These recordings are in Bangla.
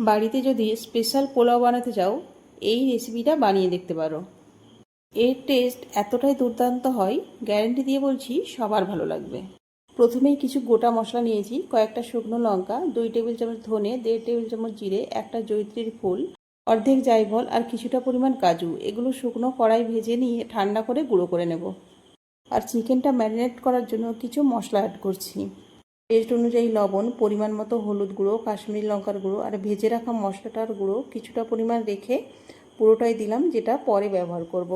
বাড়িতে যদি স্পেশাল পোলাও বানাতে চাও, এই রেসিপিটা বানিয়ে দেখতে পারো। এর টেস্ট এতটাই দুর্দান্ত হয়, গ্যারেন্টি দিয়ে বলছি সবার ভালো লাগবে। প্রথমেই কিছু গোটা মশলা নিয়েছি, কয়েকটা শুকনো লঙ্কা, দুই টেবিল চামচ ধনে, দেড় টেবিল চামচ জিরে, একটা জৈত্রীর ফুল, অর্ধেক জায়ফল আর কিছুটা পরিমাণ কাজু। এগুলো শুকনো কড়াই ভেজে নিয়ে ঠান্ডা করে গুঁড়ো করে নেব। আর চিকেনটা ম্যারিনেট করার জন্য কিছু মশলা অ্যাড করছি। টেস্ট অনুযায়ী লবণ, পরিমাণ মতো হলুদ গুঁড়ো, কাশ্মীরি লঙ্কার গুঁড়ো আর ভেজে রাখা মশলাটার গুঁড়ো কিছুটা পরিমাণ রেখে পুরোটাই দিলাম, যেটা পরে ব্যবহার করব।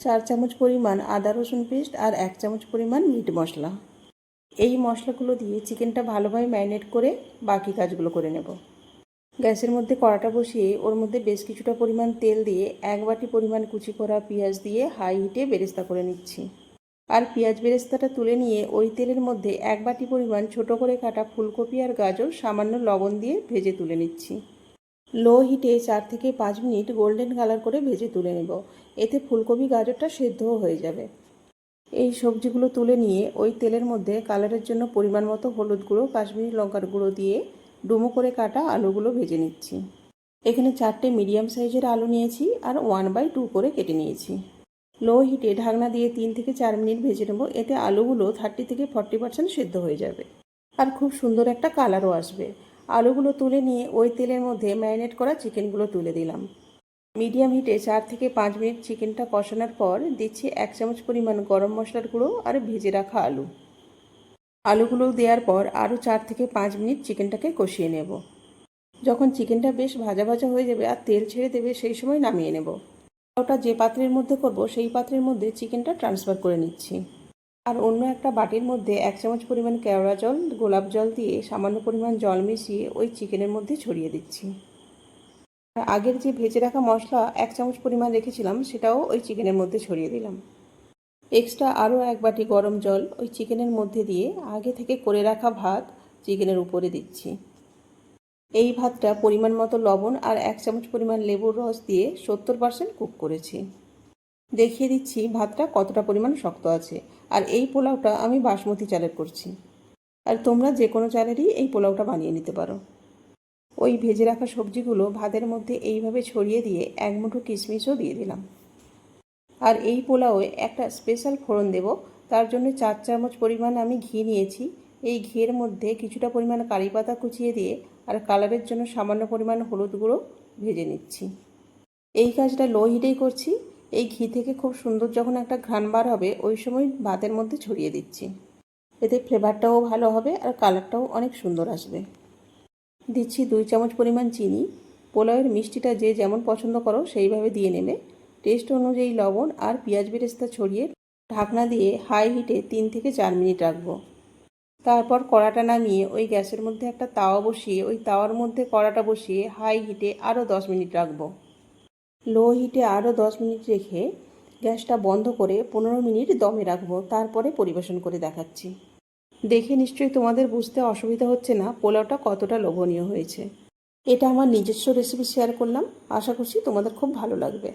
চার চামচ পরিমাণ আদা রসুন পেস্ট আর এক চামচ পরিমাণ মিট মশলা। এই মশলাগুলো দিয়ে চিকেনটা ভালোভাবে ম্যারিনেট করে বাকি কাজগুলো করে নেব। গ্যাসের মধ্যে কড়াটা বসিয়ে ওর মধ্যে বেশ কিছুটা পরিমাণ তেল দিয়ে এক বাটি পরিমাণ কুচি করা পেঁয়াজ দিয়ে হাই হিটে বেরেস্তা করে নিচ্ছি। আর পেঁয়াজ বেরেস্তাটা তুলে নিয়ে ওই তেলের মধ্যে এক বাটি পরিমাণ ছোট করে কাটা ফুলকপি আর গাজর, সামান্য লবণ দিয়ে ভেজে তুলে নিচ্ছি। লো হিটে চার থেকে পাঁচ মিনিট গোল্ডেন কালার করে ভেজে তুলে নেব। এতে ফুলকপি, গাজরটা সেদ্ধও হয়ে যাবে। এই সবজিগুলো তুলে নিয়ে ওই তেলের মধ্যে কালারের জন্য পরিমাণ মতো হলুদ গুঁড়ো, কাশ্মীরি লঙ্কার গুঁড়ো দিয়ে ডুমো করে কাটা আলুগুলো ভেজে নিচ্ছি। এখানে চারটে মিডিয়াম সাইজের আলু নিয়েছি আর ওয়ান বাই টু করে কেটে নিয়েছি। লো হিটে ঢাকনা দিয়ে তিন থেকে চার মিনিট ভেজে নেব। এতে আলুগুলো থার্টি থেকে ফর্টি পার্সেন্ট সেদ্ধ হয়ে যাবে। আর খুব সুন্দর একটা কালারও আসবে। আলুগুলো তুলে নিয়ে ওই তেলের মধ্যে ম্যারিনেট করা চিকেনগুলো তুলে দিলাম। মিডিয়াম হিটে চার থেকে পাঁচ মিনিট চিকেনটা কষানোর পর দিচ্ছি এক চামচ পরিমাণ গরম মশলার গুঁড়ো আর ভেজে রাখা আলু। আলুগুলো দেওয়ার পর আরও চার থেকে পাঁচ মিনিট চিকেনটাকে কষিয়ে নেব। যখন চিকেনটা বেশ ভাজা ভাজা হয়ে যাবে আর তেল ছেড়ে দেবে, সেই সময় নামিয়ে নেব। ওটা যে পাত্রের মধ্যে করব, সেই পাত্রের মধ্যে চিকেনটা ট্রান্সফার করে নিচ্ছি। আর অন্য একটা বাটির মধ্যে এক চামচ পরিমাণ কেওড়া জল, গোলাপ জল দিয়ে সামান্য পরিমাণ জল মিশিয়ে ওই চিকেনের মধ্যে ছড়িয়ে দিচ্ছি। আর আগের যে ভেজে রাখা মশলা এক চামচ পরিমাণ রেখেছিলাম, সেটাও ওই চিকেনের মধ্যে ছড়িয়ে দিলাম। এক্সট্রা আরও এক বাটি গরম জল ওই চিকেনের মধ্যে দিয়ে আগে থেকে করে রাখা ভাত চিকেনের উপরে দিচ্ছি। এই ভাতটা পরিমাণ মতো লবণ আর এক চামচ পরিমাণ লেবুর রস দিয়ে সত্তর পার্সেন্ট কুক করেছি। দেখিয়ে দিচ্ছি ভাতটা কতটা পরিমাণ শক্ত আছে। আর এই পোলাওটা আমি বাসমতি চালের করছি। আর তোমরা যে কোনো চালেরই এই পোলাওটা বানিয়ে নিতে পারো। ওই ভেজে রাখা সবজিগুলো ভাতের মধ্যে এইভাবে ছড়িয়ে দিয়ে এক মুঠো কিশমিশও দিয়ে দিলাম। আর এই পোলাওয়ে একটা স্পেশাল ফোড়ন দেব। তার জন্য চার চামচ পরিমাণ আমি ঘি নিয়েছি। এই ঘিয়ের মধ্যে কিছুটা পরিমাণ কারি পাতা কুচিয়ে দিয়ে আর কালারের জন্য সামান্য পরিমাণ হলুদ গুঁড়ো ভেজে নিচ্ছি। এই কাজটা লো হিটেই করছি। এই ঘি থেকে খুব সুন্দর যখন একটা ঘ্রাণ বার হবে, ওই সময় ভাতের মধ্যে ছড়িয়ে দিচ্ছি। এতে ফ্লেভারটাও ভালো হবে আর কালারটাও অনেক সুন্দর আসবে। দিচ্ছি দুই চামচ পরিমাণ চিনি। পোলাওয়ের মিষ্টিটা যে যেমন পছন্দ করো, সেইভাবে দিয়ে নেবে। টেস্ট অনুযায়ী লবণ আর পেঁয়াজ বেরেস্তা ছড়িয়ে ঢাকনা দিয়ে হাই হিটে তিন থেকে চার মিনিট রাখব। তারপর কড়াটা নামিয়ে ওই গ্যাসের মধ্যে একটা তাওয়া বসিয়ে, ওই তাওয়ার মধ্যে কড়াটা বসিয়ে হাই হিটে আরও দশ মিনিট রাখব। লো হিটে আরও দশ মিনিট রেখে গ্যাসটা বন্ধ করে পনেরো মিনিট দমে রাখব, তারপরে পরিবেশন করে দেখাচ্ছি। দেখে নিশ্চয়ই তোমাদের বুঝতে অসুবিধা হচ্ছে না পোলাওটা কতটা লোভনীয় হয়েছে। এটা আমার নিজস্ব রেসিপি শেয়ার করলাম, আশা করছি তোমাদের খুব ভালো লাগবে।